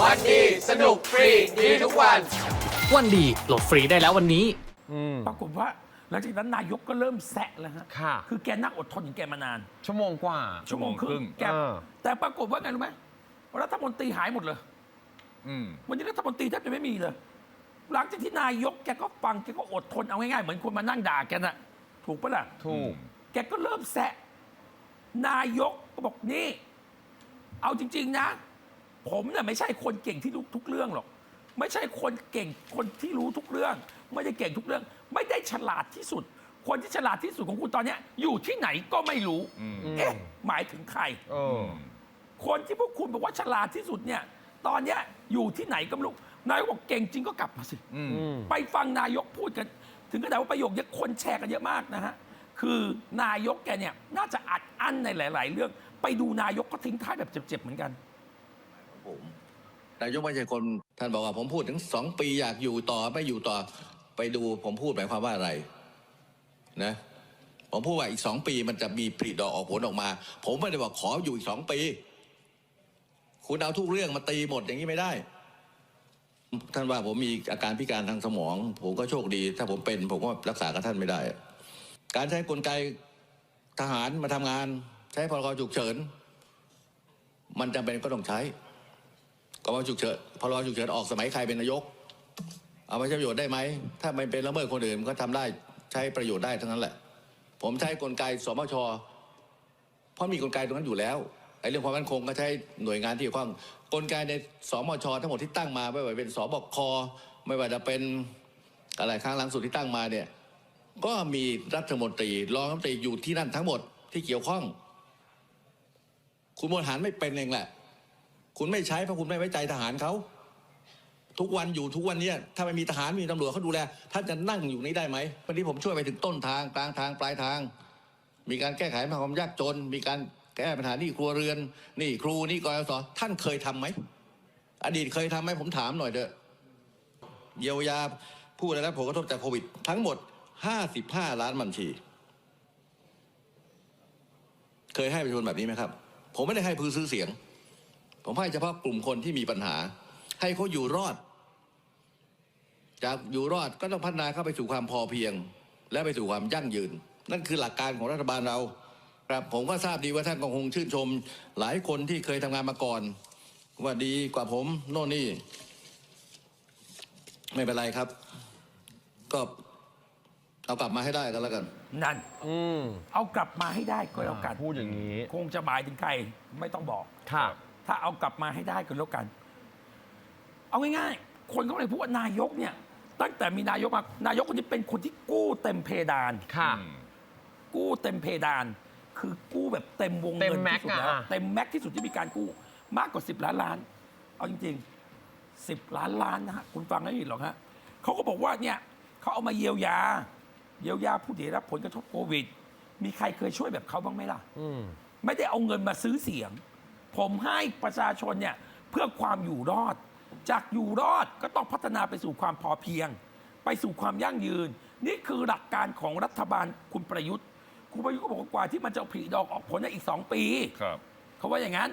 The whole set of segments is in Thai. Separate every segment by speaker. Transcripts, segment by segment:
Speaker 1: วันดีสนุกฟรีดีทุกวัน
Speaker 2: วันดีโหลดฟรีได้แล้ววันนี้
Speaker 3: ปรากฏว่า หลังจากนั้นนายกก็เริ่มแซะแล้วฮะ
Speaker 4: ค่ะ
Speaker 3: คือแกนั่งอดทนของแกมานาน
Speaker 4: ชั่วโมงกว่า
Speaker 3: ชั่วโมงครึ่งแก
Speaker 4: เออ
Speaker 3: แต่ปรากฏว่าไงรู้ไหมรัฐมนตรีหายหมดเลย
Speaker 1: อืม
Speaker 3: วันนี้รัฐมนตรีแทบจะไม่มีเลย หลังจากที่นายกแกก็ฟังแกก็อดทนเอาง่ายๆ เหมือนคนมานั่งด่าแกน่ะ ถูกปะล่ะ
Speaker 4: ถูก
Speaker 3: แกก็เริ่มแซะ นายกก็บอกนี่ เอาจริง ๆ นะ ผมเนี่ยไม่ใช่คนเก่งที่รู้ทุกเรื่องหรอก ไม่ใช่คนเก่งคนที่รู้ทุกเรื่อง ไม่ได้เก่งทุกเรื่อง ไม่ได้ฉลาดที่สุด คนที่ฉลาดที่สุดของคุณตอนเนี้ยอยู่ที่ไหนก็ไม่รู้ เอ๊ะ หมายถึงใคร
Speaker 4: เออ
Speaker 3: คนที่พวกคุณบอกว่าฉลาดที่สุดเนี่ย ตอนเนี้ยอยู่ที่ไหนก็ไม่รู้นายกบอกเก่งจริงก็กลับมาสิ
Speaker 1: อืม
Speaker 3: ไปฟังนายกพูดกัน ถึงขนาดว่าประโยคเนี้ยคนแชร์กันเยอะมากนะฮะ คือนายกแกเนี่ยน่าจะอัดอั้นในหลาย ๆ เรื่อง ไปดูนายกก็ทิ้งท้ายแบบเจ็บ ๆ เหมือนกัน
Speaker 5: ผมนายกไม่ใช่คนท่านบอกว่าผมพูดถึงสองปีอยากอยู่ต่อไม่อยู่ต่อไปดูผมพูดหมายความว่าอะไรนะผมพูดว่าอีกสองปีมันจะมีผลิดอกออกผลออกมา ผมไม่ได้บอกขออยู่อีกสองปี คุณเอาทุกเรื่องมาตีหมดอย่างนี้ไม่ได้ ท่านว่าผมมีอาการพิการทางสมอง ผมก็โชคดี ถ้าผมเป็นผมก็รักษากับท่านไม่ได้ การใช้กลไกทหารมาทำงาน ใช้พรกฉุกเฉิน มันจำเป็นก็ต้องใช้ ก็ว่าฉุกเฉินพรบฉุกเฉินออกสมัยใครเป็นนายก เอาไปใช้ประโยชน์ได้ไหม ถ้ามันเป็นละเมิดคนอื่นมันก็ทำได้ใช้ประโยชน์ได้ทั้งนั้นแหละ ผมใช้กลไกสมชเพราะมีกลไกตรงนั้นอยู่แล้วไอ้เรื่องความมั่นคงก็ใช้หน่วยงานที่เกี่ยวข้องกลไกในสมชทั้งหมดที่ตั้งมาไม่ว่าจะเป็นสบคไม่ว่าจะเป็นอะไรครั้งหลังสุดที่ตั้งมาเนี่ยก็มีรัฐมนตรีรองรัฐมนตรีอยู่ที่นั่นทั้งหมดที่เกี่ยวข้อง คุณบริหารไม่เป็นเองแหละ คุณไม่ใช้เพราะคุณไม่ไว้ใจทหารเขาทุกวันอยู่ทุกวันเนี้ยถ้าไม่มีทหารมีตำรวจเขาดูแลท่านจะนั่งอยู่นี้ได้ไหมวันนี้ผมช่วยไปถึงต้นทางกลางทางปลายทาง มีการแก้ไขปัญหาความยากจน มีการแก้ปัญหาหนี่ครัวเรือน นี่ครูนี่กยศท่านเคยทำไหมอดีตเคยทำไหมผมถามหน่อยเถอะเยียวยาผู้ได้รับผลกระทบจากโควิด ทั้งหมด 55 ล้านบัญชี เคยให้ประชาชนแบบนี้ไหมครับ ผมไม่ได้ให้พื่อซื้อเสียง ผมให้เฉพาะกลุ่มคนที่มีปัญหา ให้เขาอยู่รอด จากอยู่รอดก็ต้องพัฒนาเข้าไปสู่ความพอเพียง และไปสู่ความยั่งยืน นั่นคือหลักการของรัฐบาลเราครับผมก็ทราบดีว่าท่านก็คงชื่นชม หลายคนที่เคยทำงานมาก่อน ว่าดีกว่าผมโน่นนี่ ไม่เป็นไรครับ ก็เอากลับมาให้ได้กันแล้วกัน
Speaker 3: นั่น
Speaker 4: อืม
Speaker 3: เอากลับมาให้ได้ก็แล้วกัน
Speaker 4: พูดอย่างนี้
Speaker 3: คงจะหมายถึงใครไม่ต้องบอก
Speaker 4: ค่ะ
Speaker 3: ถ้าเอากลับมาให้ได้ก็แล้วกัน เอาง่ายๆ คนเขาเลยพูดว่านายกเนี่ย ตั้งแต่มีนายกมานายกคนนี้เป็นคนที่กู้เต็มเพดาน
Speaker 4: ค่ะ
Speaker 3: กู้เต็มเพดาน คือกู้แบบเต็มวง
Speaker 4: เต็
Speaker 3: เงิ
Speaker 4: ม
Speaker 3: น
Speaker 4: แม็ก
Speaker 3: ที่
Speaker 4: ซ์
Speaker 3: สุดแล้ว
Speaker 4: อะ
Speaker 3: เต็มแม็กซ์ที่สุดที่มีการกู้ มากกว่า 10 ล้านล้าน เอาจริงๆ 10 ล้านล้านนะฮะคุณฟังไม่ผิดหรอกฮะเขาก็บอกว่าเนี่ยเขาเอามาเยียวยา เยียวยาผู้ที่ได้รับผลกระทบโควิด มีใครเคยช่วยแบบเขาบ้างไหมล่ะ
Speaker 4: อืม
Speaker 3: ไม่ได้เอาเงินมาซื้อเสียง ผมให้ประชาชนเนี่ยเพื่อความอยู่รอด จากอยู่รอดก็ต้องพัฒนาไปสู่ความพอเพียง ไปสู่ความยั่งยืน นี่คือหลักการของรัฐบาลคุณประยุทธ์คุณประยุทธ์ก็บอกว่ากว่าที่มันจะผลิดอกออกผลในอีก 2 ปี
Speaker 1: ครับ
Speaker 3: เขาว่าอย่างนั้น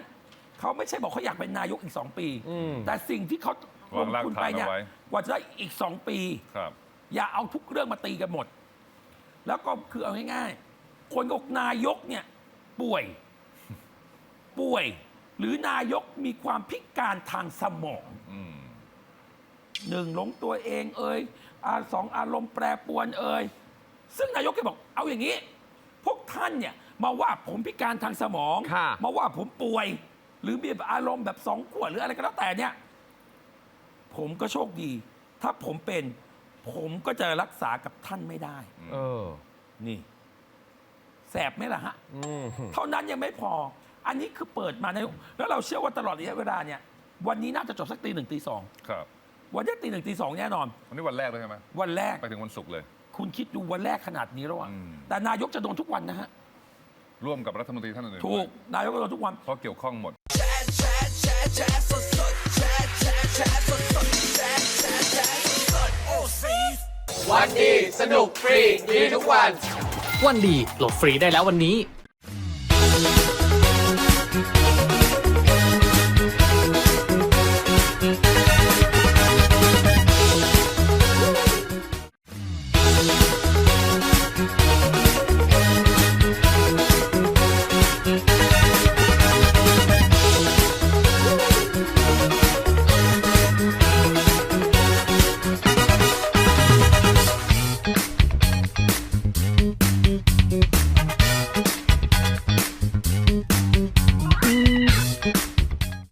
Speaker 3: เขาไม่ใช่บอกเขาอยากเป็นนายกอีก 2 ปี
Speaker 4: อืม
Speaker 3: แต่สิ่งที่เขาล
Speaker 1: วาง
Speaker 3: ง
Speaker 1: ราก
Speaker 3: ทุน
Speaker 1: ฐาน
Speaker 3: ไปเนี่ย
Speaker 1: เอาไว้
Speaker 3: กว่าจะได้อีก 2 ปี
Speaker 1: ครับ
Speaker 3: อย่าเอาทุกเรื่องมาตีกันหมด แล้วก็คือเอาง่ายๆ คนก็บอกนายกเนี่ย ป่วย ป่วย หรือนายกมีความพิการทางสมอง
Speaker 1: อืม
Speaker 3: หนึ่งหลงตัวเองเอ่ยอาสองอารมณ์แปรปรวนเอ่ยซึ่งนายกแกบอกเอาอย่างนี้ พวกท่านเนี่ยมาว่าผมพิการทางสมอง
Speaker 4: ค่ะ
Speaker 3: มาว่าผมป่วย หรือมีแบบอารมณ์แบบสองขวดหรืออะไรก็แล้วแต่เนี่ย ผมก็โชคดี ถ้าผมเป็น ผมก็จะรักษากับท่านไม่ได้
Speaker 4: เออ
Speaker 3: นี่ แสบไหมล่ะฮะ
Speaker 4: อืม
Speaker 3: เท่านั้นยังไม่พอ อันนี้คือเปิดมาในแล้วเราเชื่อว่าตลอดระยะเวลาเนี่ย วันนี้น่าจะจบสักตีหนึ่งตีสอง
Speaker 1: ครับ
Speaker 3: วันนี้ตีหนึ่งตีสองแน่นอน
Speaker 1: วันนี้วันแรกเลยใช่ไหม
Speaker 3: วันแรก
Speaker 1: ไปถึงวันศุกร์เลย
Speaker 3: คุณคิดดูวันแรกขนาดนี้แล้วอะ
Speaker 1: อืม
Speaker 3: แต่นายกจะโดนทุกวันนะฮะ
Speaker 1: ร่วมกับรัฐมนตรีท่านอื่นๆ
Speaker 3: ถูก
Speaker 1: ด้วย
Speaker 3: นายกจะโดนทุกวัน
Speaker 1: เพราะเกี่ยวข้องหมด วันดีสนุกฟรี ดีทุกวัน
Speaker 2: วันดีโหลดฟรีได้แล้ววันนี้